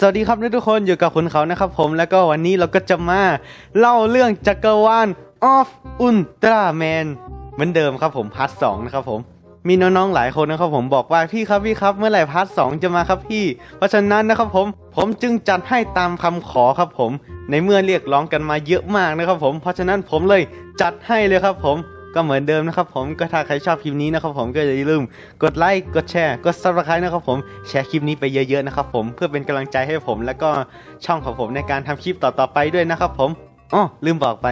สวัสดีครับทุกคนอยู่กับคุณเขานะครับผมแล้วก็วันนี้เราก็จะมาเล่าเรื่องจักรวาล of Ultraman เหมือนเดิมครับผมพาร์ทสองนะครับผมมีน้องๆหลายคนนะครับผมบอกว่าพี่ครับพี่ครับเมื่อไหร่พาร์ทสองจะมาครับพี่ เพราะฉะนั้นนะครับผมผมจึงจัดให้ตามคำขอครับผม ในเมื่อเรียกร้องกันมาเยอะมากนะครับผมเพราะฉะนั้นผมเลยจัดให้เลยครับผม ก็เหมือนเดิมนะครับผมก็ถ้าใครชอบคลิปนี้นะครับผมก็อย่าลืมกดไลค์กดแชร์กด subscribe นะครับผมแชร์คลิปนี้ไปเยอะๆนะครับผมเพื่อเป็นกำลังใจให้ผม แล้วก็ช่องของผมในการทำคลิปต่อๆไปด้วยนะครับผมอ๋อลืมบอกไป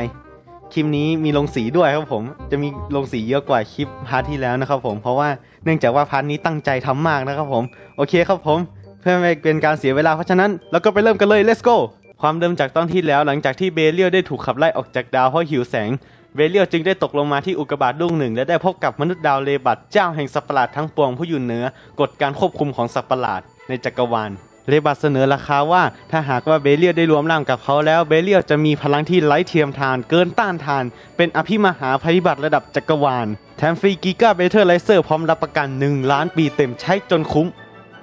คลิปนี้มีลงสีด้วยครับผม จะมีลงสีเยอะกว่าคลิปพาร์ทที่แล้วนะครับผม เพราะว่าเนื่องจากว่าพาร์ทนี้ตั้งใจทำมากนะครับผม โอเคครับผม เพื่อไม่เป็นการเสียเวลาเพราะฉะนั้นเราก็ไปเริ่มกันเลย let's go ความเดิมจากตอนที่แล้วหลังจากที่เบเลียลได้ถูกขับไล่ออกจากดาวเพราะหิวแสง เบเลียลจึงได้ตกลงมาที่อุกกาบาตลูกหนึ่ง และได้พบกับมนุษย์ดาวเลบัตเจ้าแห่งสัปหลาดทั้งปวงผู้อยู่เหนือกฎการควบคุมของสัปหลาดในจักรวาลเลบัตเสนอราคาว่าถ้าหากว่าเบเลียได้รวมร่างกับเขาแล้วเบเลียจะมีพลังที่ไร้เทียมทานเกินต้านทาน เป็นอภิมหาภัยพิบัติระดับจักรวาล แถมฟรีกิก้าเบเทอร์ไลเซอร์พร้อมรับประกัน 1 ล้านปีเต็มใช้จนคุ้ม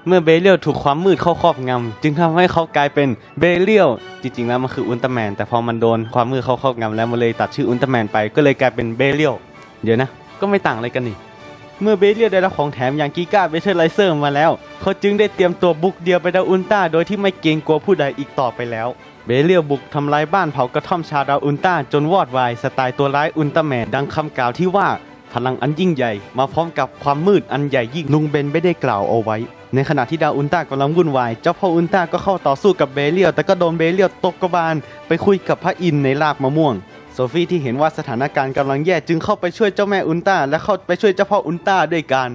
เมื่อเบเลียลถูกความมืดเข้าครอบงำจึงทำให้เขากลายเป็นเบเลียลจริงๆแล้วมันคืออุลตร้าแมนแต่พอมันโดนความมืดเข้าครอบงำแล้วมันเลยตัดชื่ออุลตร้าแมนไปก็เลยกลายเป็นเบเลียลเดี๋ยวนะ ก็ไม่ต่างอะไรกันนี่ เมื่อเบเลียลได้รับของแถมอย่างกิก้าเบเทอร์ไลเซอร์มาแล้ว เขาจึงได้เตรียมตัวบุกเดียวไปดาวอุลตร้าโดยที่ไม่เกรงกลัวผู้ใดอีกต่อไปแล้ว เบเลียลบุกทำลายบ้านเผากระท่อมชาวดาวอุลตร้าจนวอดวายสไตล์ตัวร้ายอุลตร้าแมนดังคำกล่าวที่ว่า พลังอันยิ่งใหญ่ มาพร้อมกับความมืดอันใหญ่ยิ่งลุงเบนไม่ได้กล่าวเอาไว้ ในขณะที่ดาวอุลตร้ากำลังวุ่นวาย เจ้าพ่ออุลตร้าก็เข้าต่อสู้กับเบเลียลแต่ก็โดนเบเลียลตกกระบาล ไปคุยกับพระอินทร์ในรากมะม่วง โซฟี่ที่เห็นว่าสถานการณ์กำลังแย่จึงเข้าไปช่วยเจ้าแม่อุลตร้าและเข้าไปช่วยเจ้าพ่ออุลตร้าด้วยกัน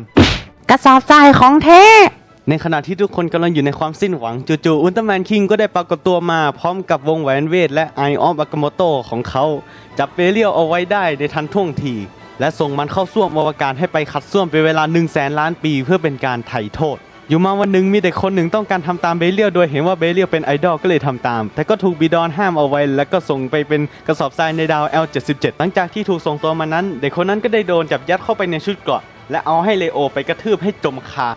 กระสอบทรายของแท้ในขณะที่ทุกคนกำลังอยู่ในความสิ้นหวังจู่ๆอุลตร้าแมนคิงก็ได้ปรากฏตัวมาพร้อมกับวงแหวนเวทและไอออฟอากาโมโตของเขาจับเบเลียลเอาไว้ได้ในทันท่วงที และส่งมันเข้าส้วมอวกาศให้ไปขัดส้วมเป็นเวลา1 0 0 0 0แสนล้านปี เพื่อเป็นการไถ่โทษ อยู่มาวันหนึ่งมีเด็กคนหนึ่งต้องการทำตามเบเลียโดยเห็นว่าเบเลียเป็นไอดอลก็เลยทำตาม แต่ก็ถูกบีดอนห้ามเอาไว้ แล้วก็ส่งไปเป็นกระสอบทรายในดาว L77 หลังจากที่ถูกส่งตัวมานั้น เด็กคนนั้นก็ได้โดนจับยัดเข้าไปในชุดเกราะและเอาให้เลโอไปกระทืบให้จมคา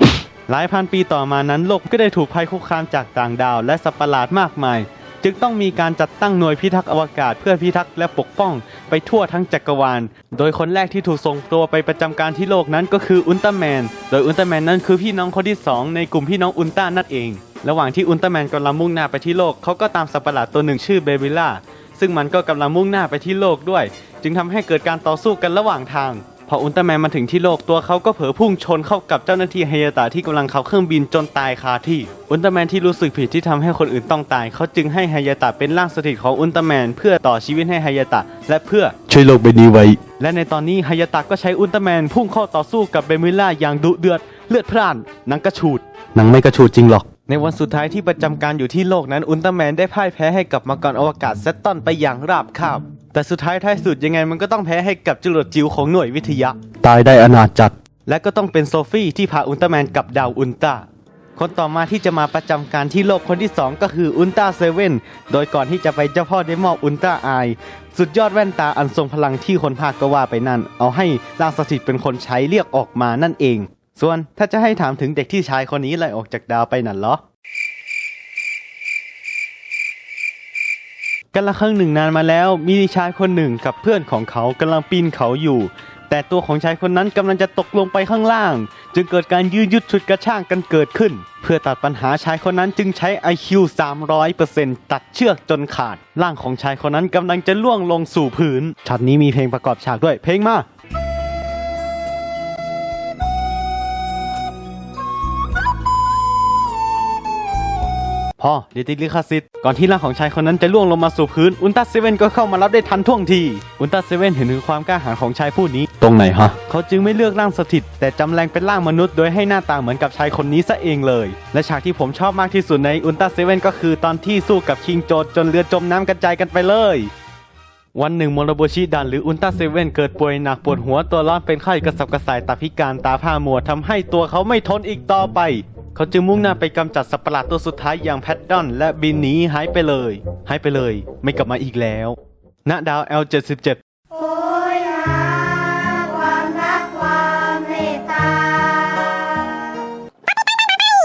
หลายพันปีต่อมานั้นโลกก็ได้ถูกภัยคุกคามจากต่างดาว และสัตว์ประหลาดมากมาย จึงต้องมีการจัดตั้งหน่วยพิทักษ์อวกาศเพื่อพิทักษ์และปกป้องไปทั่วทั้งจักรวาล โดยคนแรกที่ถูกส่งตัวไปประจำการที่โลกนั้นก็คืออุลตร้าแมน โดยอุลตร้าแมนนั้นคือพี่น้องคนที่สองในกลุ่มพี่น้องอุลตร้านั่นเอง ระหว่างที่อุลตร้าแมนกำลังมุ่งหน้าไปที่โลกเขาก็ตามสัตว์ประหลาดตัวหนึ่งชื่อเบบิล่าซึ่งมันก็กำลังมุ่งหน้าไปที่โลกด้วย จึงทำให้เกิดการต่อสู้กันระหว่างทาง พออุลตร้าแมนมาถึงที่โลกตัวเขาก็เผลอพุ่งชนเข้ากับเจ้าหน้าที่ไฮยาตะที่กำลังขับเครื่องบินจนตายคาที่ อุลตร้าแมนที่รู้สึกผิดที่ทำให้คนอื่นต้องตาย เขาจึงให้ไฮยาตะเป็นร่างสถิตของอุลตร้าแมนเพื่อต่อชีวิตให้ไฮยาตะ และเพื่อช่วยโลกใบนี้ไว้ และในตอนนี้ไฮยาตะก็ใช้อุลตร้าแมนพุ่งเข้าต่อสู้กับเบมิล่าอย่างดุเดือดเลือดพล่านหนังกระฉูดหนังไม่กระฉูดจริงหรอกในวันสุดท้ายที่ประจำการอยู่ที่โลกนั้นอุลตร้าแมนได้พ่ายแพ้ให้กับมังกรอวกาศเซตตอนไปอย่างราบคาบ แต่สุดท้ายท้ายสุดยังไงมันก็ต้องแพ้ให้กับจรวดจิ๋วของหน่วยวิทยา ตายได้อนาจจัด และก็ต้องเป็นโซฟี่ที่พาอุลตร้าแมนกลับดาวอุลตร้าคนต่อมาที่จะมาประจำการที่โลกคนที่ 2 ก็คืออุลตร้าเซเว่นโดยก่อนที่จะไปเจ้าพ่อได้มอบอุลตร้าไอสุดยอดแว่นตาอันทรงพลังที่คนภาคก็ว่าไปนั่น เอาให้ร่างสถิตเป็นคนใช้เรียกออกมานั่นเอง ส่วนถ้าจะให้ถามถึงเด็กที่ชายคนนี้ไล่ออกจากดาวไปนั่นเหรอ กันละครั้งหนึ่งนานมาแล้วมีชายคนหนึ่งกับเพื่อนของเขากำลังปีนเขาอยู่ แต่ตัวของชายคนนั้นกำลังจะตกลงไปข้างล่าง จึงเกิดการยืดยุดฉุดกระชากกันเกิดขึ้น เพื่อตัดปัญหาชายคนนั้นจึงใช้ IQ 300%ตัดเชือกจนขาด ร่างของชายคนนั้นกำลังจะล่วงลงสู่พื้นช็อตนี้มีเพลงประกอบฉากด้วยเพลงมา พอเดี๋ยวติดลิขสิทธิ์ก่อนที่ร่างของชายคนนั้นจะล่วงลงมาสู่พื้นอุลตร้าเซเว่นก็เข้ามารับได้ทันท่วงทีอุลตร้าเซเว่นเห็นถึงความกล้าหาญของชายผู้นี้ ตรงไหนฮะ เขาจึงไม่เลือกร่างสถิต แต่จำแรงเป็นร่างมนุษย์โดยให้หน้าตาเหมือนกับชายคนนี้ซะเองเลย และฉากที่ผมชอบมากที่สุดในอุลตร้าเซเว่นก็คือตอนที่สู้กับคิงโจดจนเรือจมน้ำกระจายกันไปเลยวันหนึ่งโมโรโบชิดันหรืออุลตร้าเซเว่นเกิดป่วยหนักปวดหัวตัวร้อนเป็นไข้กระสับกระส่ายตาพิการตาผ้ามัวทำให้ตัวเขาไม่ทนอีกต่อไป เขาจึงมุ่งหน้าไปกำจัดสัตว์ประหลาดตัวสุดท้ายอย่างแพดดอน และบินหนีหายไปเลย หายไปเลย ไม่กลับมาอีกแล้วณดาว L77